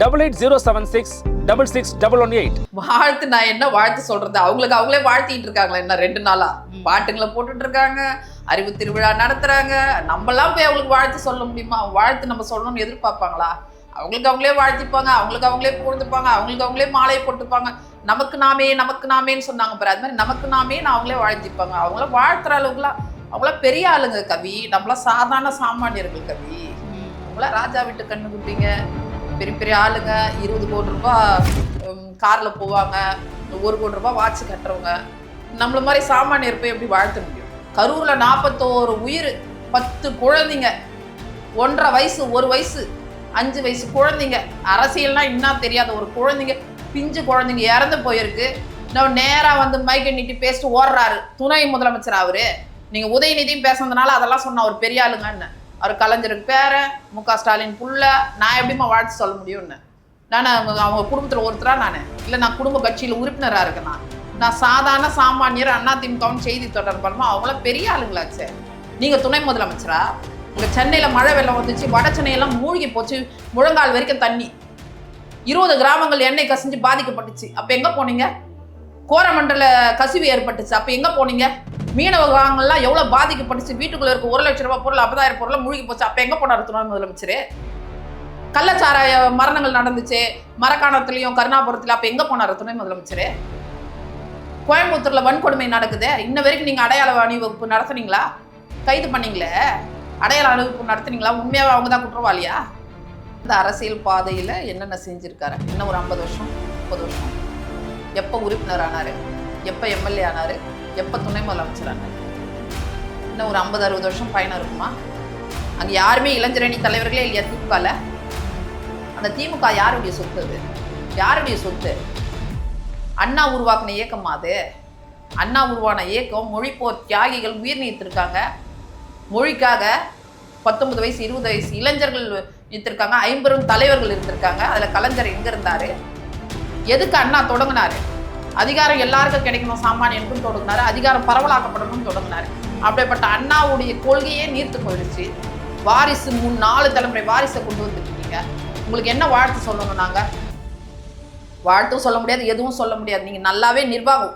double eight zero seven six double six double one eight வாழ்த்து நான் என்ன வாழ்த்து சொல்றது? அவங்களுக்கு அவங்களே வாழ்த்திட்டு இருக்காங்களா என்ன ரெண்டு நாளா? பாட்டுங்களை போட்டுட்டு இருக்காங்க அறிவு திருவிழா நடத்துறாங்க. நம்மலாம் போய் அவங்களுக்கு வாழ்த்து சொல்ல முடியுமா? வாழ்த்து நம்ம சொல்லணும்னு எதிர்பார்ப்பாங்களா? அவங்களுக்கு அவங்களே வாழ்த்திப்பாங்க அவங்களுக்கு அவங்களே புகழ்ந்துப்பாங்க அவங்களுக்கு அவங்களே மாலையை போட்டுப்பாங்க. நமக்கு நாமே நமக்கு நாமேன்னு சொன்னாங்க பாரு. அது மாதிரி நமக்கு நாமே நான் அவங்களே வாழ்த்திப்பாங்க. அவங்கள வாழ்த்துற அளவுக்குலாம் அவங்களாம் பெரிய ஆளுங்க கவி. நம்மளாம் சாதாரண சாமானியர்கள் கவி. அவங்களாம் ராஜா வீட்டு கண்ணு குட்டிங்க பெரிய பெரிய ஆளுங்க இருபது கோடி ரூபாய் காரில் போவாங்க ஒரு கோடி ரூபாய் வாட்ச் கட்டுறவங்க. நம்மள மாதிரி சாமானியர் போய் எப்படி வாழ்த்த முடியும்? கரூரில் நாற்பத்தோரு உயிர் பத்து குழந்தைங்க. ஒன்றரை வயசு ஒரு வயசு அஞ்சு வயசு குழந்தைங்க. அரசியல்னா என்ன தெரியாத ஒரு குழந்தைங்க. பிஞ்சு குழந்தைங்க இறந்து போயிருக்கு. நம்ம நேராக வந்து மைக்கை நீட்டி பேசிட்டு ஓடுறாரு. துணை முதலமைச்சர் அவரு. நீங்கள் உதயநிதியும் பேசுனதுனால அதெல்லாம் சொன்ன ஒரு பெரிய ஆளுங்கன்னு. அவர் கலைஞருக்கு பேரன் மு க ஸ்டாலின் புள்ள நான் எப்படிமா வாழ்த்து சொல்ல முடியும்னு? நான் அவங்க அவங்க குடும்பத்தில் ஒருத்தரா நான். இல்லை நான் குடும்ப கட்சியில் உறுப்பினராக இருக்கேன் நான். நான் சாதாரண சாமானியர் அதிமுகவும் செய்தி தொடர்பாளமா அவங்களாம் பெரிய ஆளுங்களாச்சே. நீங்கள் துணை முதலமைச்சரா? இங்கே சென்னையில் மழை வெள்ளம் வந்துச்சு வட சென்னையெல்லாம் மூழ்கி போச்சு முழங்கால் வரைக்கும் தண்ணி. இருபது கிராமங்கள் எண்ணெய் கசிஞ்சு பாதிக்கப்பட்டுச்சு. அப்போ எங்கே போனீங்க? கோரமண்டல கசிவு ஏற்பட்டுச்சு. அப்போ எங்கே போனீங்க? மீனவ கிராமங்கள்லாம் எவ்வளோ பாதிக்கப்பட்டுச்சு? வீட்டுக்குள்ளே இருக்க ஒரு லட்ச ரூபாய் பொருள் ஐம்பதாயிரம் பொருள் மூழ்கி போச்சு. அப்போ எங்கே போனார் துணை முதலமைச்சர்? கள்ளச்சாராய மரணங்கள் நடந்துச்சு. மரக்காணத்துலேயும் கருணாபுரத்துலையும். அப்போ எங்கே போனார் துணை முதலமைச்சர்? கோயம்புத்தூரில் வன்கொடுமை நடக்குது. இன்ன வரைக்கும் நீங்கள் அடையாள அணிவகுப்பு நடத்துனீங்களா? கைது பண்ணீங்களே? அடையாள அணிவகுப்பு நடத்துனீங்களா? உண்மையாகவே அவங்க தான் குற்றவாளியா? இந்த அரசியல் பாதையில் என்னென்ன செஞ்சுருக்காரு? இன்னும் ஒரு ஐம்பது வருஷம் முப்பது வருஷம். எப்போ உறுப்பினர் ஆனார்? எப்போ எம்எல்ஏ ஆனார்? எப்போ துணை முதலமைச்சர் ஆனார்? இன்னும் ஒரு ஐம்பது அறுபது வருஷம் பயணம் இருக்குமா? அங்கே யாருமே இளைஞரணி தலைவர்களே இல்லையா திமுகவில் அந்த திமுக யாருடைய சொத்து அது? யாருடைய சொத்து? அண்ணா உருவாக்கின இயக்கமா அது. அண்ணா உருவான இயக்கம் மொழிப்போர் தியாகிகள் உயிர் நீத்திருக்காங்க. மொழிக்காக பத்தொன்பது வயசு இருபது வயசு இளைஞர்கள் இருந்திருக்காங்க ஐம்பெரும் தலைவர்கள் இருந்திருக்காங்க. அதில் கலைஞர் எங்கே இருந்தார்? எதுக்கு அண்ணா தொடங்கினாரு? அதிகாரம் எல்லாருக்கும் கிடைக்கணும் சாமானியனுக்கும் தொடங்கினாரு. அதிகாரம் பரவலாக்கப்படணும்னு தொடங்கினாரு. அப்படிப்பட்ட அண்ணாவுடைய கொள்கையே நீர்த்து போயிடுச்சு. வாரிசு மூணு நாலு தலைமுறை வாரிசை கொண்டு வந்துருக்கீங்க உங்களுக்கு என்ன வாழ்த்து சொல்லணும் நாங்கள் வாழ்த்தும் சொல்ல முடியாது எதுவும் சொல்ல முடியாது. நீங்கள் நல்லாவே நிர்வாகம்.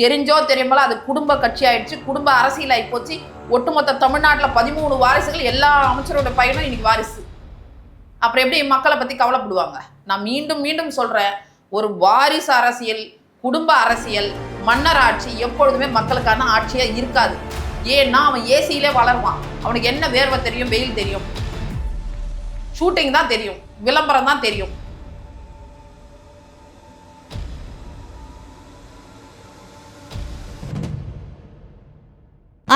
தெரிஞ்சோ தெரியுமோ அது குடும்ப கட்சி ஆயிடுச்சு. குடும்ப அரசியல் ஆகி போச்சு. ஒட்டுமொத்த தமிழ்நாட்டில் பதிமூணு வாரிசுகள் எல்லா அமைச்சரோட பையனும் இன்னைக்கு வாரிசு. அப்புறம் எப்படி மக்களை பற்றி கவலைப்படுவாங்க? நான் மீண்டும் மீண்டும் சொல்கிறேன் ஒரு வாரிசு அரசியல் குடும்ப அரசியல் மன்னர் ஆட்சி எப்பொழுதுமே மக்களுக்கான ஆட்சியாக இருக்காது. ஏன்னா அவன் ஏசியிலே வளருவான். அவனுக்கு என்ன வேர்வை தெரியும் வெயில் தெரியும்? ஷூட்டிங் தான் தெரியும். விளம்பரம் தான் தெரியும்.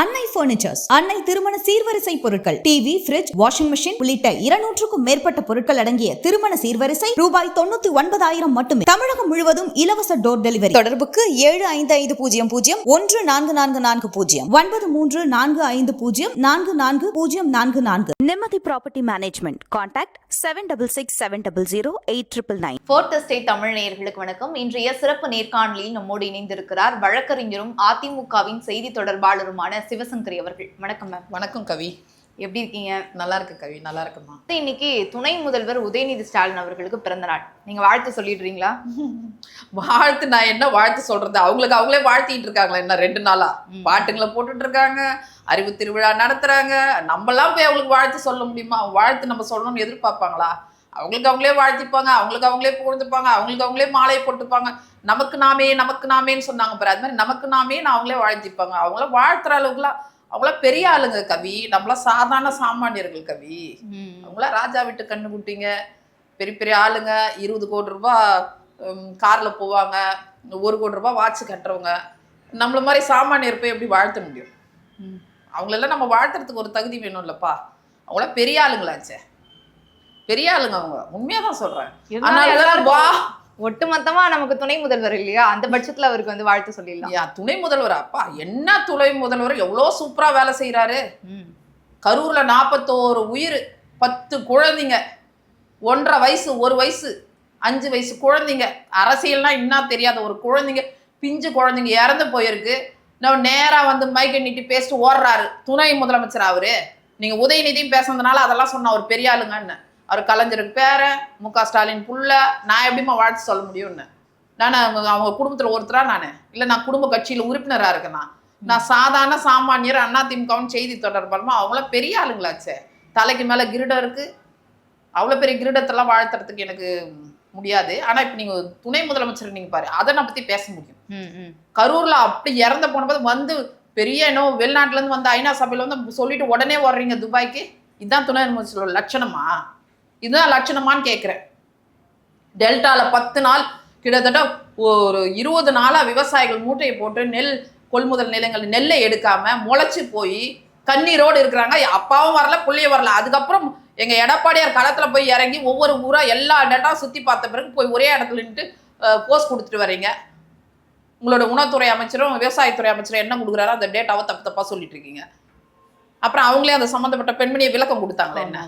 அன்னை பர்னிச்சர்ஸ் அன்னை திருமண சீர்வரிசை பொருட்கள் டிவி ஃபிரிட்ஜ் வாஷிங் மிஷின் உள்ளிட்ட இருநூற்றுக்கும் மேற்பட்ட பொருட்கள் அடங்கிய திருமண சீர்வரிசை ரூபாய் தொண்ணூத்தி ஒன்பதாயிரம் மட்டுமே. தமிழகம் முழுவதும் இலவச டோர் டெலிவரி தொடர்புக்கு ஏழு ஐந்து ஐந்து பூஜ்ஜியம் பூஜ்ஜியம் ஒன்று நான்கு நான்கு நான்கு பூஜ்ஜியம் ஒன்பது மூன்று நான்கு ஐந்து பூஜ்ஜியம் நான்கு நான்கு பூஜ்ஜியம் நான்கு நான்கு. நிம்மதி property management contact seven double six seven double zero eight triple nine fourth state Tamil நேயர்களுக்கு வணக்கம். இன்றைய சிறப்பு நேர்காணலில் நம்மோடு இணைந்திருக்கிறார் வழக்கறிஞரும் அதிமுகவின் செய்தி தொடர்பாளருமான சிவசங்கரி அவர்கள். வணக்கம் மேம் வணக்கம் கவி. எப்படி இருக்கீங்க? நல்லா இருக்கு கவி. நல்லா இருக்குமா? இன்னைக்கு துணை முதல்வர் உதயநிதி ஸ்டாலின் அவர்களுக்கு பிறந்த நாள். நீங்க வாழ்த்து சொல்லிடுறீங்களா? வாழ்த்து நான் என்ன வாழ்த்து சொல்றது? அவங்களுக்கு அவங்களே வாழ்த்திட்டு இருக்காங்களா என்ன ரெண்டு நாளா? பாட்டுங்களை போட்டுட்டு இருக்காங்க அறிவு திருவிழா நடத்துறாங்க. நம்மலாம் போய் அவங்களுக்கு வாழ்த்து சொல்ல முடியுமா? வாழ்த்து நம்ம சொல்லணும்னு எதிர்பார்ப்பாங்களா? அவங்களுக்கு அவங்களே வாழ்த்திப்பாங்க அவங்களுக்கு அவங்களே புகழ்ந்துப்பாங்க அவங்களுக்கு அவங்களே மாலையை போட்டுப்பாங்க. நமக்கு நாமே நமக்கு நாமேன்னு சொன்னாங்க பாரு. அது மாதிரி நமக்கு நாமே நான் அவங்களே வாழ்த்திப்பாங்க. அவங்கள வாழ்த்துற அளவுக்குலாம் அவங்களாம் பெரிய ஆளுங்க கவி. நம்மளாம் சாதாரண சாமானியர்கள் கவி. அவங்களாம் ராஜா வீட்டு கண்ணு குட்டிங்க. பெரிய பெரிய ஆளுங்க இருபது கோடி ரூபாய் காரில் போவாங்க. ஒரு கோடி ரூபாய் வாட்ச் கட்டுறவங்க. நம்மள மாதிரி சாமானியர் போய் எப்படி வாழ்த்த முடியும்? அவங்களெல்லாம் நம்ம வாழ்த்துறதுக்கு ஒரு தகுதி வேணும் இல்லப்பா அவங்களாம் பெரிய ஆளுங்களாச்சே. பெரிய ஆளுங்க அவங்க. உண்மையாக தான் இருந்தாலும் எல்லாரும் வா. ஒட்டுமொத்தமா நமக்கு துணை முதல்வர் இல்லையா? அந்த பட்சத்துல அவருக்கு வந்து வாழ்த்து சொல்லிடலாம். துணை முதல்வர்? அப்பா என்ன துணை முதல்வர்? எவ்வளோ சூப்பராக வேலை செய்கிறாரு ம். கரூரில் நாற்பத்தோரு உயிர் பத்து குழந்தைங்க. ஒன்றரை வயசு ஒரு வயசு அஞ்சு வயசு குழந்தைங்க. அரசியல்னா என்ன தெரியாத ஒரு குழந்தைங்க. பிஞ்சு குழந்தைங்க இறந்து போயிருக்கு. நம்ம நேராக வந்து மைக்கை நீட்டி பேசிட்டு ஓடுறாரு. துணை முதலமைச்சர் அவரு? நீங்க உதயநிதியும் பேசுனதுனால அதெல்லாம் சொன்ன அவர் பெரிய ஆளுங்கன்னு. அவர் கலைஞருக்கு பேரன் மு க ஸ்டாலின் புள்ள நான் எப்படிம்மா வாழ்த்து சொல்ல முடியும்னு? நான் அவங்க அவங்க குடும்பத்தில் ஒருத்தரா நான்? இல்லை நான் குடும்ப கட்சியில் உறுப்பினராக இருக்கேனா? நான் சாதாரண சாமானியர் அதிமுகவும் செய்தி தொடர்பாலுமா அவங்களாம் பெரிய ஆளுங்களாச்சே. தலைக்கு மேலே கிரீடம் இருக்கு. அவ்வளோ பெரிய கிரீடத்தெல்லாம் வாழ்த்துறதுக்கு எனக்கு முடியாது. ஆனால் இப்போ நீங்கள் துணை முதலமைச்சர் நீங்கள் பாரு அதை நான் பற்றி பேச முடியும். ம், ம். கரூர்ல அப்படி இறந்த போனபோது வந்து பெரிய இன்னும் வெளிநாட்டுல இருந்து வந்து ஐநா சபையில வந்து சொல்லிட்டு உடனே வர்றீங்க துபாய்க்கு? இதுதான் துணை முதலமைச்சர் லட்சணமா? இதுதான் லட்சணமான்னு கேட்குறேன் டெல்டாவில் பத்து நாள் கிட்டத்தட்ட ஒரு இருபது நாளாக விவசாயிகள் மூட்டையை போட்டு நெல் கொள்முதல் நிலையங்கள் நெல்லை எடுக்காம முளைச்சி போய் கண்ணீரோடு இருக்கிறாங்க. அப்பாவும் வரல புள்ளியும் வரல. அதுக்கப்புறம் எங்கள் எடப்பாடியார் களத்தில் போய் இறங்கி ஒவ்வொரு ஊராக எல்லா டேட்டா சுற்றி பார்த்த பிறகு போய் ஒரே இடத்துல நின்று போஸ்ட் கொடுத்துட்டு வர்றீங்க உங்களோட உணவுத்துறை அமைச்சரும் விவசாயத்துறை அமைச்சரும் என்ன கொடுக்குறாரோ அந்த டேட்டாவை தப்பு தப்பாக சொல்லிட்டு இருக்கீங்க. அப்புறம் அவங்களே அந்த சம்மந்தப்பட்ட பெண்மணியை விளக்கம் கொடுத்தாங்களே என்ன?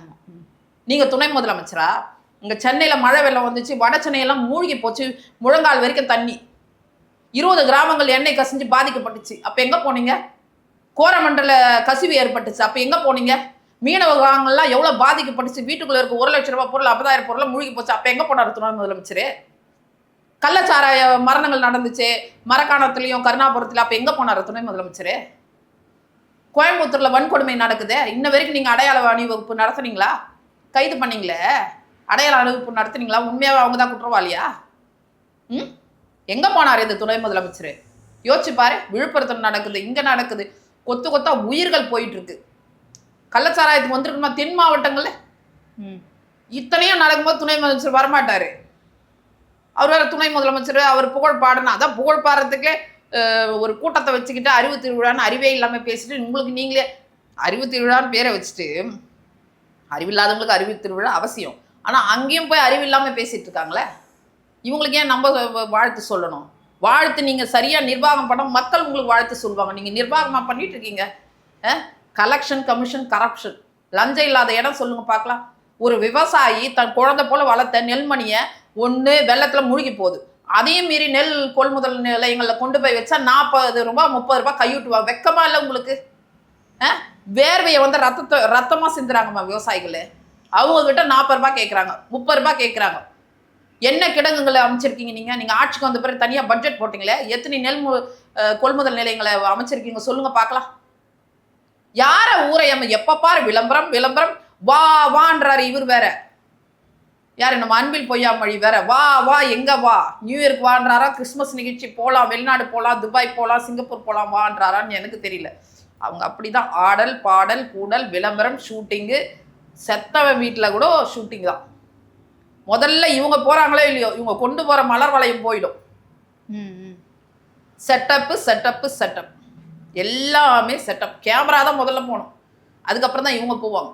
நீங்கள் துணை முதலமைச்சரா? இங்கே சென்னையில் மழை வெள்ளம் வந்துச்சு வட சென்னையெல்லாம் மூழ்கி போச்சு முழங்கால் வரைக்கும் தண்ணி. இருபது கிராமங்கள் எண்ணெய் கசிஞ்சு பாதிக்கப்பட்டுச்சு. அப்போ எங்கே போனீங்க? கோரமண்டல கசிவு ஏற்பட்டுச்சு. அப்போ எங்கே போனீங்க? மீனவ கிராமங்கள்லாம் எவ்வளோ பாதிக்கப்பட்டுச்சு? வீட்டுக்குள்ள இருக்க ஒரு லட்ச ரூபாய் பொருள் ஐம்பதாயிரம் பொருள் மூழ்கி போச்சு. அப்போ எங்கே போனார் துணை முதலமைச்சர்? கள்ளச்சாராய மரணங்கள் நடந்துச்சு. மரக்காணத்துலேயும் கருணாபுரத்துலயும். அப்போ எங்கே போனார் துணை முதலமைச்சர்? கோயம்புத்தூரில் வன்கொடுமை நடக்குது. இன்ன வரைக்கும் நீங்கள் அடையாள அணிவகுப்பு நடத்துனீங்களா? கைது பண்ணீங்களே? அடையாள அணிவகுப்பு நடத்துனீங்களா? உண்மையாவே அவங்க தான் குற்றவாளியா? ம்? எங்க போனார் இந்த துணை முதலமைச்சர்? யோசிச்சு பாரு விழுப்புரத்துல நடக்குது இங்க நடக்குது. கொத்து கொத்தா உயிர்கள் போயிட்டு இருக்கு கள்ளச்சாராயத்துக்கு வந்திருக்குமா தென் மாவட்டங்கள்ல? ம். இத்தனையும் நடக்கும்போது துணை முதலமைச்சர் வரமாட்டாரு. அவர் வேற துணை முதலமைச்சர் அவர் புகழ் பாடணும். அதான் புகழ் பாடுறதுக்கே ஒரு கூட்டத்தை வச்சுக்கிட்டு அறிவு திருவிழான்னு அறிவே இல்லாம பேசிட்டு உங்களுக்கு நீங்களே அறிவு திருவிழான்னு பேரை வச்சுட்டு அறிவில்லாதவங்களுக்கு அறிவு திருவிழா அவசியம். ஆனால் அங்கேயும் போய் அறிவு இல்லாமல் பேசிகிட்டு இருக்காங்களே இவங்களுக்கு ஏன் நம்ம வாழ்த்து சொல்லணும்? வாழ்த்து நீங்கள் சரியாக நிர்வாகம் பண்ண மக்கள் உங்களுக்கு வாழ்த்து சொல்லுவாங்க. நீங்கள் நிர்வாகமாக பண்ணிட்டு இருக்கீங்க கலெக்ஷன் கமிஷன் கரப்ஷன் லஞ்சம் இல்லாத இடம் சொல்லுங்கள் பார்க்கலாம் ஒரு விவசாயி தன் குழந்தை போல் வளர்த்த நெல்மணியை ஒன்று வெள்ளத்தில் மூழ்கி போகுது. அதையும் மீறி நெல் கொள்முதல் நிலையங்களில் கொண்டு போய் வச்சா நாற்பது ரூபாய் முப்பது ரூபாய் கையூட்டுவாங்க வெக்கமா இல்லை உங்களுக்கு? வேர்வையை வந்து ரத்தத்தை ரத்தமாக சிந்துறாங்கம்மா விவசாயிகள். அவங்க கிட்ட நாற்பது ரூபாய் கேட்குறாங்க முப்பது ரூபாய் கேட்குறாங்க என்ன கிடங்குகளை அமைச்சிருக்கீங்க நீங்கள் நீங்கள் ஆட்சிக்கு வந்த பிறகு தனியாக பட்ஜெட் போட்டிங்களே? எத்தனை நெல் கொள்முதல் நிலையங்களை அமைச்சிருக்கீங்க? சொல்லுங்கள் பார்க்கலாம். யாரை ஊரை நம்ம எப்ப பாரு விளம்பரம் விளம்பரம். வா வான்றாரு இவர் வேற. யார் நம்ம அன்பில் பொய்யாமொழி வேற? வா வா எங்க வா? நியூ இயர்க்கு வான்றாரா? கிறிஸ்மஸ் நிகழ்ச்சி போகலாம் வெளிநாடு போகலாம் துபாய் போகலாம் சிங்கப்பூர் போகலாம் வான்றாரான்னு எனக்கு தெரியல. அவங்க அப்படிதான். ஆடல் பாடல் கூடல் விளம்பரம் ஷூட்டிங்கு. செத்தவன் வீட்டில் கூட ஷூட்டிங் தான். முதல்ல இவங்க போறாங்களோ இல்லையோ இவங்க கொண்டு போற மலர் வளையம் போயிடும். செட்டப்பு செட்டப்பு செட்டப் எல்லாமே செட்டப் கேமரா தான் முதல்ல போகணும். அதுக்கப்புறம் தான் இவங்க போவாங்க.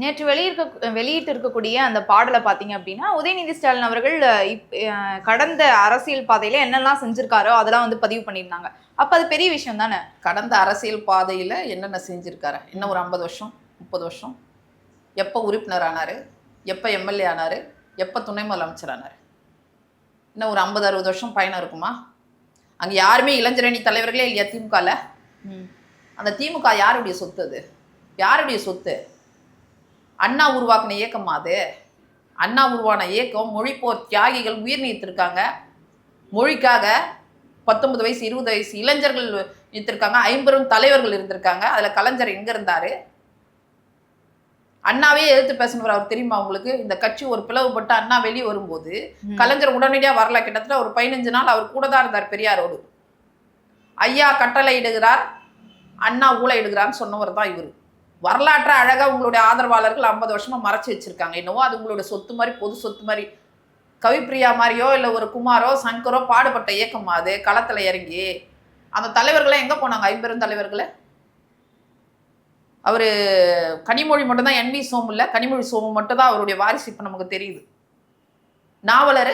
நேற்று வெளியிருக்க வெளியிட்டு இருக்கக்கூடிய அந்த பாடலை பார்த்தீங்க அப்படின்னா உதயநிதி ஸ்டாலின் அவர்கள் இப்- கடந்த அரசியல் பாதையில என்னெல்லாம் செஞ்சிருக்காரோ அதெல்லாம் வந்து பதிவு பண்ணியிருந்தாங்க. அப்ப அது பெரிய விஷயம் தானே? கடந்த அரசியல் பாதையில் என்னென்ன செஞ்சுருக்காரு? இன்னும் ஒரு ஐம்பது வருஷம் முப்பது வருஷம்? எப்போ உறுப்பினர் ஆனார்? எப்போ எம்எல்ஏ ஆனார்? எப்போ துணை முதலமைச்சர் ஆனார்? இன்னும் ஒரு ஐம்பது அறுபது வருஷம் பயணம் இருக்குமா? அங்கே யாருமே இளைஞரணி தலைவர்களே இல்லையா திமுகவில் அந்த திமுக யாருடைய சொத்து அது? யாருடைய சொத்து? அண்ணா உருவாக்கின இயக்கமா அது. அண்ணா உருவான இயக்கம் மொழிப்போர் தியாகிகள் உயிர் நீத்திருக்காங்க. மொழிக்காக பத்தொன்பது வயசு இருபது வயசு இளைஞர்கள் நீத்திருக்காங்க. ஐம்பெரும் தலைவர்கள் இருந்திருக்காங்க. அதில் கலைஞர் எங்கே இருந்தார்? அண்ணாவே எதிர்த்து பேசினவர் அவர் தெரியுமா உங்களுக்கு? இந்த கட்சி ஒரு பிளவுபட்டு அண்ணா வெளியே வரும்போது. கலைஞர் உடனடியாக வரல. கிட்டத்தட்ட ஒரு பதினஞ்சு நாள் அவர் கூட தான் இருந்தார் பெரியாரோடு. ஐயா கட்டளை இடுகிறார் அண்ணா ஊழ இடுகிறான்னு சொன்னவர் தான் இவர். வரலாற்றை அழகாக உங்களுடைய ஆதரவாளர்கள் ஐம்பது வருஷமாக மறைச்சி வச்சிருக்காங்க. என்னவோ அது உங்களுடைய சொத்து மாதிரி பொது சொத்து மாதிரி. கவிப்பிரியா மாதிரியோ இல்லை ஒரு குமாரோ சங்கரோ பாடுபட்ட இயக்கமா அது களத்தில் இறங்கி. அந்த தலைவர்கள்லாம் எங்கே போனாங்க? ஐம்பெரும் தலைவர்களே? அவர் கனிமொழி மட்டும்தான் என்வி சோமு இல்லை. கனிமொழி சோமு மட்டும்தான் அவருடைய வாரிசு இப்போ நமக்கு தெரியுது. நாவலர்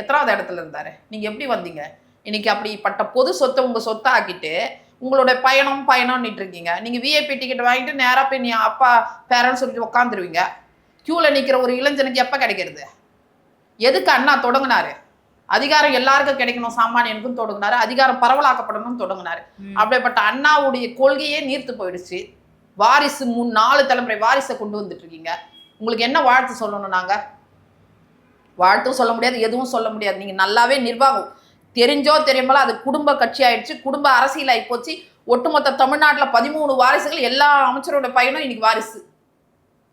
எத்தனாவது இடத்துல இருந்தார்? நீங்கள் எப்படி வந்தீங்க? இன்னைக்கு அப்படிப்பட்ட பொது சொத்தை உங்கள் சொத்தை ஆக்கிட்டு உங்களுடைய பயணம் பயணம்னுட்டு இருக்கீங்க நீங்க விஐபி டிக்கெட் வாங்கிட்டு நேரா போய் நீ அப்பா பேரன்னு சொல்லிட்டு உட்காந்துருவீங்க கியூல நிக்கிற ஒரு இளைஞனுக்கு எப்ப கிடைக்கிறது? எதுக்கு அண்ணா தொடங்கினாரு? அதிகாரம் எல்லாருக்கும் கிடைக்கணும் சாமானியனுக்கும் தொடங்கினாரு. அதிகாரம் பரவலாக்கப்படணும்னு தொடங்கினாரு. அப்படிப்பட்ட அண்ணாவுடைய கொள்கையே நீர்த்து போயிடுச்சு. வாரிசு மூணு நாலு தலைமுறை வாரிசை கொண்டு வந்துட்டு இருக்கீங்க உங்களுக்கு என்ன வாழ்த்து சொல்லணும் நாங்க வாழ்த்தும் சொல்ல முடியாது எதுவும் சொல்ல முடியாது. நீங்க நல்லாவே நிர்வாகம். தெரிஞ்சோ தெரியுமோ அது குடும்ப கட்சி ஆயிடுச்சு குடும்ப அரசியல் ஆகி போச்சு ஒட்டுமொத்த தமிழ்நாட்டில் பதிமூணு வாரிசுகள் எல்லா அமைச்சரோட பையனும் இன்னைக்கு வாரிசு.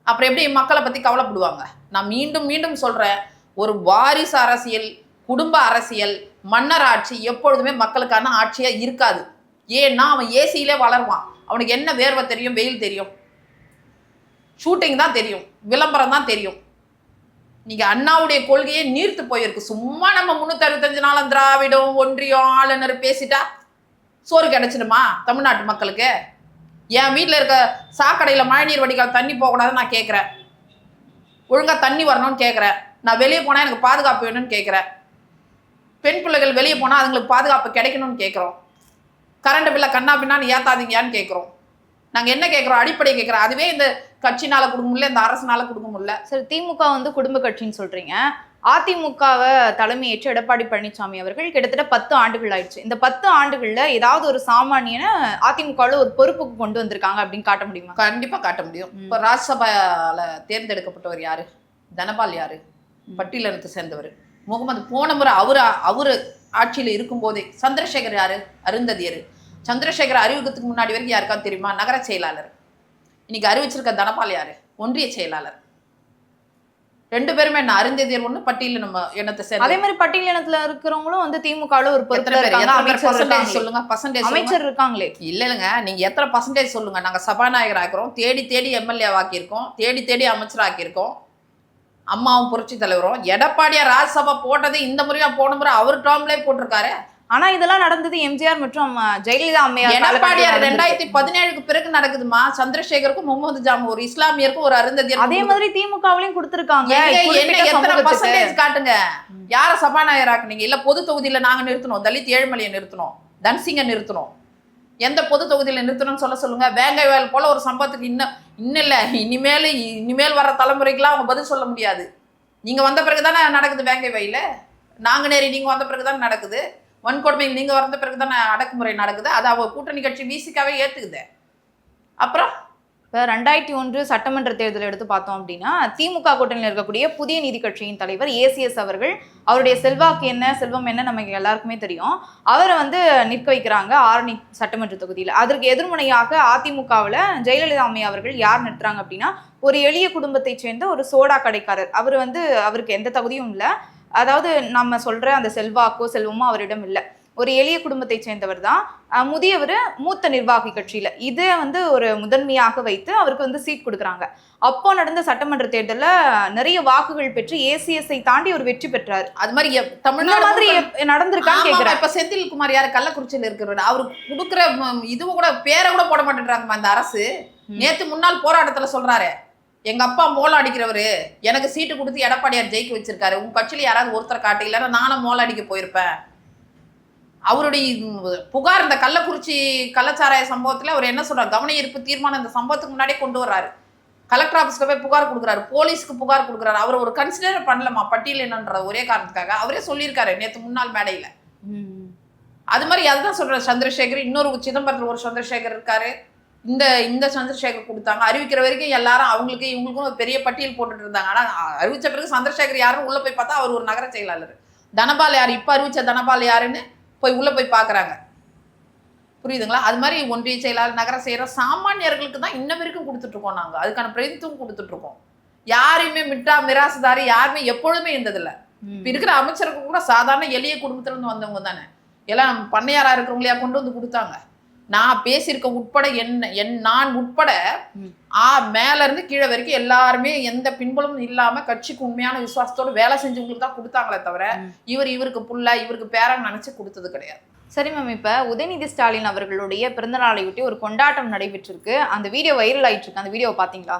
அப்புறம் எப்படி மக்களை பத்தி கவலைப்படுவாங்க? நான் மீண்டும் மீண்டும் சொல்றேன். ஒரு வாரிசு அரசியல் குடும்ப அரசியல் மன்னர் ஆட்சி எப்பொழுதுமே மக்களுக்கான ஆட்சியா இருக்காது. ஏன்னா அவன் ஏசியிலே வளருவான். அவனுக்கு என்ன வேர்வை தெரியும் வெயில் தெரியும். ஷூட்டிங் தான் தெரியும். விளம்பரம் தான் தெரியும். நீங்கள் அண்ணாவுடைய கொள்கையே நீர்த்து போயிருக்கு. சும்மா நம்ம முன்னூத்தி நாளும் திராவிடம் ஒன்றியம் ஆளுநர் பேசிட்டா சோறு கிடைச்சிடுமா? தமிழ்நாட்டு மக்களுக்கு? என் வீட்டில் இருக்க சாக்கடையில் மழைநீர் வடிகால் தண்ணி போகக்கூடாதுன்னு நான் கேட்குறேன் ஒழுங்காக தண்ணி வரணும்னு கேட்குறேன் நான் வெளியே போனால் எனக்கு பாதுகாப்பு வேணும்னு கேட்குறேன் பெண் பிள்ளைகள் வெளியே போனால் அதுங்களுக்கு பாதுகாப்பு கிடைக்கணும்னு கேட்குறோம் கரண்ட் பில்லை கண்ணா பின்னான்னு ஏத்தாதீங்கயான்னு கேட்குறோம் நாங்கள் என்ன கேட்குறோம் அடிப்படை கேட்குறோம் அதுவே இந்த கட்சினால கொடுக்க முடியல இந்த அரசுனால கொடுக்க முடியல. சரி திமுக வந்து குடும்ப கட்சின்னு சொல்றீங்க. அதிமுகவை தலைமையேற்று எடப்பாடி பழனிசாமி அவர்கள் கிட்டத்தட்ட பத்து ஆண்டுகள் ஆயிடுச்சு. இந்த பத்து ஆண்டுகள்ல ஏதாவது ஒரு சாமானியனை அதிமுகவில் ஒரு பொறுப்புக்கு கொண்டு வந்திருக்காங்க அப்படின்னு காட்ட முடியுமா? கண்டிப்பா காட்ட முடியும். இப்போ ராஜ்சபால தேர்ந்தெடுக்கப்பட்டவர் யாரு? தனபால் யாரு? பட்டியலினத்தை சேர்ந்தவர். முகமது போன முறை அவரு அவரு ஆட்சியில் இருக்கும்போதே சந்திரசேகர் யாரு? அருந்ததியர். சந்திரசேகர் அறிவுக்கத்துக்கு முன்னாடி வரைக்கும் யாருக்காவது தெரியுமா? நகர செயலாளர். இன்னைக்கு அறிவிச்சிருக்க தனபால் யாரு? ஒன்றிய செயலாளர். ரெண்டு பேருமே என்ன அருந்ததியர் ஒண்ணு பட்டியல நம்ம அதே சேர்ந்த மாதிரி பட்டியலினத்துல இருக்கிறவங்களும் வந்து திமுகவில் ஒரு பர்சன்டேஜ். சொல்லுங்க பர்சன்டேஜ் அமைச்சர் இருக்காங்களே. இல்ல இல்லைங்க. நீங்க எத்தனை பர்சன்டேஜ் சொல்லுங்க. நாங்க சபாநாயகர் ஆக்கிறோம் தேடி தேடி எம்எல்ஏ ஆக்கியிருக்கோம் தேடி தேடி அமைச்சர் ஆக்கியிருக்கோம். அம்மாவும் புரட்சி தலைவரும். எடப்பாடியார் ராஜ்சபா போட்டது இந்த முறையா போன முறை அவர் டேர்ம்லயே போட்டிருக்காரு. ஆனா இதெல்லாம் நடந்தது எம்ஜிஆர் மற்றும் ஜெயலலிதா அம்மையார் எடப்பாடியார் ரெண்டாயிரத்தி பதினேழுக்கு பிறகு நடக்குதுமா? சந்திரசேகருக்கும் முகமது ஜாம் ஒரு இஸ்லாமியருக்கும் ஒரு அருந்ததியர் அதே மாதிரி திமுகவிலையும் கொடுத்திருக்காங்க. எத்தனை. பர்சன்டேஜ் காட்டுங்க? யார சபாநாயகர் ஆக்குனீங்க இல்ல பொது தொகுதியில நாங்க நிறுத்தணும். தலித் ஏழுமலையை நிறுத்தணும். தன்சிங்க நிறுத்தணும். எந்த பொது தொகுதியில நிறுத்தணும்னு சொல்ல சொல்லுங்க. வேங்கை வயல் போல ஒரு சம்பவத்துக்கு இன்னும் இன்னும் இல்ல இனிமேல் இனிமேல் வர தலைமுறைக்கெல்லாம் அவங்க பதில் சொல்ல முடியாது. நீங்க வந்த பிறகு தானே நடக்குது வேங்கை வயல நாங்குநேரி நீங்க வந்த பிறகு தானே நடக்குது? வன்கொடுமை நீங்கள் வந்த பிறகு தானே அடக்குமுறை நடக்குது. அது அவங்க கூட்டணி கட்சி விசிக்காவே ஏற்றுக்குது அப்புறம்? இப்போ ரெண்டாயிரத்தி ஒன்று சட்டமன்ற தேர்தல் எடுத்து பார்த்தோம் அப்படின்னா திமுக கூட்டணியில் இருக்கக்கூடிய புதிய நீதி கட்சியின் தலைவர் ஏசிஎஸ் அவர்கள் அவருடைய செல்வாக்கு என்ன செல்வம் என்ன நமக்கு எல்லாருக்குமே தெரியும். அவரை வந்து நிற்க வைக்கிறாங்க ஆரணி சட்டமன்ற தொகுதியில். அதற்கு எதிர்முனையாக அதிமுகவில் ஜெயலலிதா அம்மை அவர்கள் யார் நிறுத்துறாங்க அப்படின்னா ஒரு எளிய குடும்பத்தைச் சேர்ந்த ஒரு சோடா கடைக்காரர். அவர் வந்து அவருக்கு எந்த தகுதியும் இல்லை. அதாவது நம்ம சொல்ற அந்த செல்வாக்கோ செல்வமோ அவரிடம் இல்லை. ஒரு எளிய குடும்பத்தைச் சேர்ந்தவர் தான். முதியவர் மூத்த நிர்வாகி கட்சியில. இதை வந்து ஒரு முதன்மையாக வைத்து அவருக்கு வந்து சீட் கொடுக்குறாங்க. அப்போ நடந்த சட்டமன்ற தேர்தல்ல நிறைய வாக்குகள் பெற்று ஏசிஎஸ்ஐ தாண்டி ஒரு வெற்றி பெற்றாரு. அது மாதிரி தமிழ்நாடு மாதிரி நடந்திருக்கான்னு ஆமாமா, கேக்குறேன். இப்ப செந்தில் குமார் யாரு? கள்ளக்குறிச்சியில இருக்கிறவர். அவரு குடுக்குற இதுவும் கூட பேரை கூட போட மாட்டேன்றாங்கம்மா இந்த அரசு. நேத்து முன்னாள் போராட்டத்துல சொல்றாரு. எங்க அப்பா மோளம் அடிக்கிறவரு. எனக்கு சீட்டு கொடுத்து எடப்பாடியார் ஜெயிக்க வச்சிருக்காரு. உங்க கட்சியில யாராவது ஒருத்தரை காட்டு இல்லைன்னா நானும் மோளம் அடிக்க போயிருப்பேன். அவருடைய புகார் இந்த கள்ளக்குறிச்சி கள்ளச்சாராய சம்பவத்துல அவர் என்ன சொல்றாரு? கவன ஈர்ப்பு தீர்மானம் இந்த சம்பவத்துக்கு முன்னாடியே கொண்டு வர்றாரு. கலெக்டர் ஆஃபீஸ்ல போய் புகார் கொடுக்குறாரு. போலீஸ்க்கு புகார் கொடுக்குறாரு. அவர் ஒரு கன்சிடர் பண்ணலமா பட்டியல் என்னன்ற ஒரே காரணத்துக்காக. அவரே சொல்லியிருக்காரு நேத்து முன்னாள் மேடையில. அது மாதிரி அதுதான் சொல்றேன் சந்திரசேகர். இன்னொரு சிதம்பரத்தில் ஒரு சந்திரசேகர் இருக்காரு. இந்த இந்த சந்திரசேகர் கொடுத்தாங்க. அறிவிக்கிற வரைக்கும் எல்லாரும் அவங்களுக்கு இவங்களுக்கும் ஒரு பெரிய பட்டியல் போட்டுட்டு இருந்தாங்க. ஆனா அ- அறிவிச்ச பிறகு சந்திரசேகர் யாரும் உள்ள போய் பார்த்தா அவர் ஒரு நகர செயலாளர். தனபால் யார்? இப்ப அறிவிச்ச தனபால் யாருன்னு போய் உள்ள போய் பார்க்கறாங்க. புரியுதுங்களா? அது மாதிரி ஒன்றிய செயலாளர் நகர செயலர் சாமானியர்களுக்கு தான் இன்ன வரைக்கும் கொடுத்துட்டு இருக்கோம் நாங்க. அதுக்கான பிரதித்துவம் கொடுத்துட்டு இருக்கோம். யாரையுமே மிட்டா மிராசுதாரி யாருமே எப்பொழுதுமே இருந்ததில்ல. இப்ப இருக்கிற அமைச்சருக்கு கூட சாதாரண எளிய குடும்பத்துல இருந்து வந்தவங்க தானே. எல்லாம் பண்ணையாரா இருக்கிறவங்களையா கொண்டு வந்து கொடுத்தாங்க. நான் பேசியிருக்க உட்பட என்ன என் நான் உட்பட. ஆ மேல இருந்து கீழே வரைக்கும் எல்லாருமே எந்த பின்புலமும் இல்லாம கட்சிக்கு உண்மையான விசுவாசத்தோட வேலை செஞ்சவங்களுக்கு தான் கொடுத்தாங்களே தவிர. இவர் இவருக்கு புள்ள இவருக்கு பேரன் நினைச்சு கொடுத்தது கிடையாது சரி மேம் இப்ப உதயநிதி ஸ்டாலின் அவர்களுடைய பிறந்த நாளையொட்டி ஒரு கொண்டாட்டம் நடைபெற்றிருக்கு அந்த வீடியோ வைரல் ஆயிட்டு இருக்கு அந்த வீடியோவை பாத்தீங்களா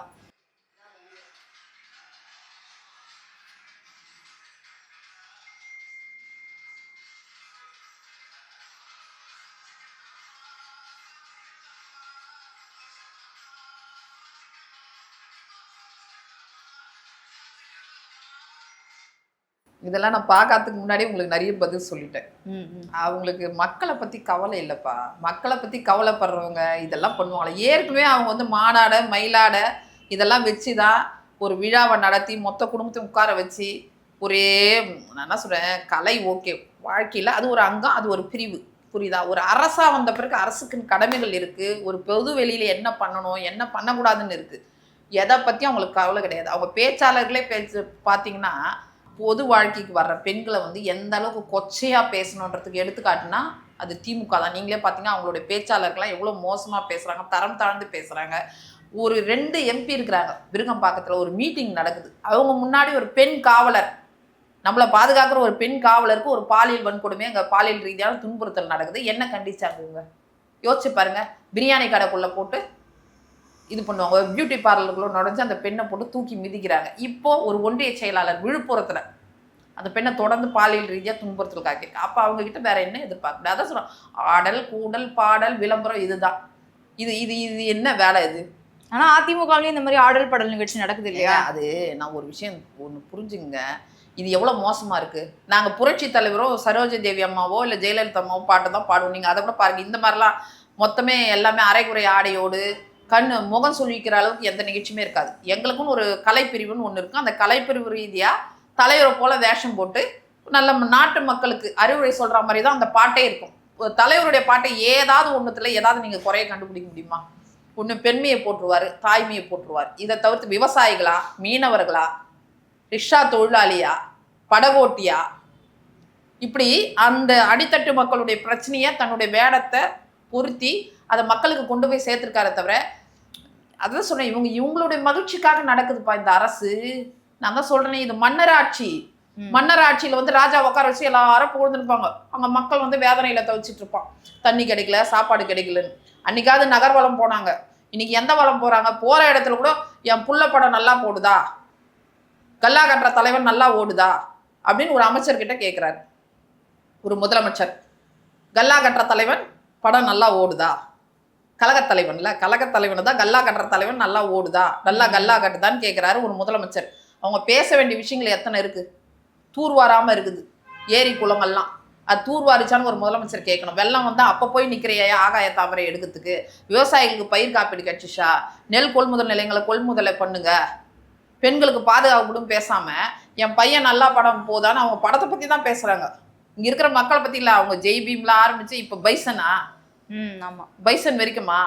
இதெல்லாம் நான் பார்க்கறதுக்கு முன்னாடி உங்களுக்கு நிறைய பதில் சொல்லிட்டேன். அவங்களுக்கு மக்களை பத்தி கவலை இல்லைப்பா. மக்களை பத்தி கவலைப்படுறவங்க இதெல்லாம் பண்ணுவாங்க ஏற்கனவே அவங்க வந்து மாநாட மயிலாட இதெல்லாம் வச்சு தான் ஒரு விழாவை நடத்தி மொத்த குடும்பத்தையும் உட்கார வச்சு ஒரே நான் என்ன சொல்றேன் கலை ஓகே. வாழ்க்கையில அது ஒரு அங்கம் அது ஒரு பிரிவு. புரியுதா? ஒரு அரசா வந்த பிறகு அரசுக்குன்னு கடமைகள் இருக்கு. ஒரு பொது வெளியில என்ன பண்ணணும் என்ன பண்ணக்கூடாதுன்னு இருக்கு. எதை பத்தி அவங்களுக்கு கவலை கிடையாது. அவங்க பேச்சாளர்களே பேச்சு பார்த்தீங்கன்னா பொது வாழ்க்கைக்கு வர்ற பெண்களை வந்து எந்த அளவுக்கு கொச்சையாக பேசணுன்றதுக்கு எடுத்துக்காட்டுனா அது திமுக தான். நீங்களே பார்த்தீங்கன்னா அவங்களுடைய பேச்சாளர்கள்லாம் எவ்வளோ மோசமாக பேசுகிறாங்க தரம் தாழ்ந்து பேசுகிறாங்க ஒரு ரெண்டு எம்பி இருக்கிறாங்க விருகம்பாக்கத்தில் ஒரு மீட்டிங் நடக்குது. அவங்க முன்னாடி ஒரு பெண் காவலர். நம்மளை பாதுகாக்கிற ஒரு பெண் காவலருக்கு ஒரு பாலியல் வன்கொடுமை அங்கே பாலியல் ரீதியான துன்புறுத்தல் நடக்குது. என்ன கண்டிச்சாங்க இவங்க? யோசிச்சு பாருங்க. பிரியாணி கடைக்குள்ளே போட்டு இது பண்ணுவாங்க. பியூட்டி பார்லருக்குள்ள நுழைஞ்சு அந்த பெண்ணை போட்டு தூக்கி மிதிக்கிறாங்க. இப்போ ஒரு ஒன்றிய செயலாளர் விழுப்புரத்தில் அந்த பெண்ணை தொடர்ந்து பாலியல் ரீதியாக துன்புறுத்தல் காக்கியிருக்கு. அப்போ அவங்க கிட்ட வேற என்ன எதிர்பார்க்கல அதான் சொல்கிறோம் ஆடல் கூடல் பாடல் விளம்பரம் இதுதான். இது இது இது என்ன வேலை இது? ஆனா அதிமுகவிலயும் இந்த மாதிரி ஆடல் பாடல் நிகழ்ச்சி நடக்குது இல்லையா? அது? நான் ஒரு விஷயம் ஒன்று புரிஞ்சுங்க இது எவ்வளோ மோசமா இருக்கு? நாங்கள் புரட்சி தலைவரோ சரோஜ தேவி அம்மாவோ இல்லை ஜெயலலிதா அம்மாவோ பாட்டு தான் பாடுவோம். நீங்கள் அதை கூட பாருங்க. இந்த மாதிரிலாம் மொத்தமே எல்லாமே அரைக்குறை ஆடையோடு கண் முகம் சொல்லிக்கிற அளவுக்கு எந்த நிகழ்ச்சியுமே இருக்காது. எங்களுக்குன்னு ஒரு கலைப்பிரிவுன்னு ஒன்று இருக்கும். அந்த கலைப்பிரிவு ரீதியாக தலைவரை போல வேஷம் போட்டு நல்ல நாட்டு மக்களுக்கு அறிவுரை சொல்கிற மாதிரி தான் அந்த பாட்டே இருக்கும். தலைவருடைய பாட்டை ஏதாவது ஒன்றுத்தில் ஏதாவது நீங்கள் குறைய கண்டுபிடிக்க முடியுமா? ஒன்று பெண்மையை போட்டுருவார் தாய்மையை போட்டுருவார் இதை தவிர்த்து விவசாயிகளா மீனவர்களா ரிக்ஷா தொழிலாளியா படகோட்டியா? இப்படி அந்த அடித்தட்டு மக்களுடைய பிரச்சனையை தன்னுடைய வேடத்தை பொருத்தி அதை மக்களுக்கு கொண்டு போய் சேர்த்துருக்காரே தவிர அதான் சொன்னேன் இவங்க இவங்களுடைய மகிழ்ச்சிக்காக நடக்குதுப்பா இந்த அரசு. நான் தான் சொல்றேனே இது மன்னர் ஆட்சி ம். மன்னர் ஆட்சியில வந்து ராஜா உட்கார வச்சு எல்லாரும் புகழ்ந்துருப்பாங்க. அங்க மக்கள் வந்து வேதனையில தவிச்சிட்டு இருப்பான். தண்ணி கிடைக்கல சாப்பாடு கிடைக்கலன்னு. அன்னைக்காவது நகர்வலம் போனாங்க. இன்னைக்கு எந்த வளம் போறாங்க? போற இடத்துல கூட என் புள்ள படம் நல்லா போடுதா? கல்லா கட்டுற தலைவன் நல்லா ஓடுதா? அப்படின்னு ஒரு அமைச்சர்கிட்ட கேட்குறாரு ஒரு முதலமைச்சர். கல்லா கட்டுற தலைவன் படம் நல்லா ஓடுதா? கழகத் தலைவன்ல கழகத் தலைவன் தான் கல்லா கட்டுற தலைவன் நல்லா ஓடுதா? நல்லா கல்லா கட்டுதான்னு கேட்குறாரு ஒரு முதலமைச்சர். அவங்க பேச வேண்டிய விஷயங்கள் எத்தனை இருக்கு? தூர்வாராம இருக்குது. ஏரி குளங்கள்லாம். அது தூர்வாரிச்சான்னு ஒரு முதலமைச்சர் கேட்கணும். வெள்ளம் வந்தா அப்போ போய் நிற்கிறையா ஆகாய தாமரை எடுக்கிறதுக்கு. விவசாயிகளுக்கு பயிர் காப்பீடு கட்சிஷா நெல் கொள்முதல் நிலையங்களை கொள்முதலை பண்ணுங்க. பெண்களுக்கு பாதுகாப்பு கூட பேசாம என் பையன் நல்லா படம் போதான்னு அவங்க படத்தை பத்தி தான் பேசுறாங்க. இங்க இருக்கிற மக்களை பத்தி இல்ல. அவங்க ஜெய் பீம்ல ஆரம்பிச்சு இப்ப பைசனா? ம் ஆமாம் பைசன் வரைக்குமா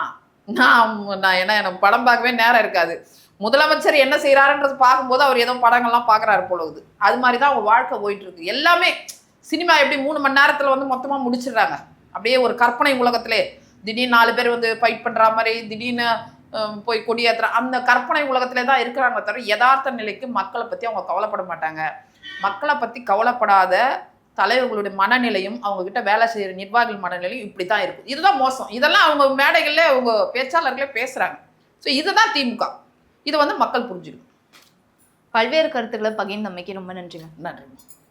நான் நான் என்ன எனக்கு படம் பார்க்கவே நேரம் இருக்காது. முதலமைச்சர் என்ன செய்கிறாருன்றது பார்க்கும்போது அவர் ஏதோ படங்கள்லாம் பார்க்கறாரு போலவுது அது மாதிரி தான் அவங்க வாழ்க்கை போயிட்டு இருக்கு எல்லாமே சினிமா எப்படி மூணு மணி நேரத்தில் வந்து மொத்தமாக முடிச்சிடுறாங்க. அப்படியே ஒரு கற்பனை உலகத்திலே திடீர்னு நாலு பேர் வந்து ஃபைட் பண்ணுற மாதிரி திடீர்னு போய் கொடியேற்றுற அந்த கற்பனை உலகத்திலே தான் இருக்கிறாங்க தவிர யதார்த்த நிலைக்கு மக்களை பற்றி அவங்க கவலைப்பட மாட்டாங்க. மக்களை பற்றி கவலைப்படாத தலைவர்களுடைய மனநிலையும் அவங்க கிட்ட வேலை செய்யற நிர்வாகிகள் மனநிலையும் இப்படி தான் இருக்கும். இதுதான் மோசம். இதெல்லாம் அவங்க மேடைகள்ல அவங்க பேச்சாளர்களே பேசுறாங்க. ஸோ இதுதான் திமுக. இதை வந்து மக்கள் புரிஞ்சுக்கணும். பல்வேறு கருத்துக்களை பகிர்ந்தமைக்கு ரொம்ப நன்றிங்க. நன்றி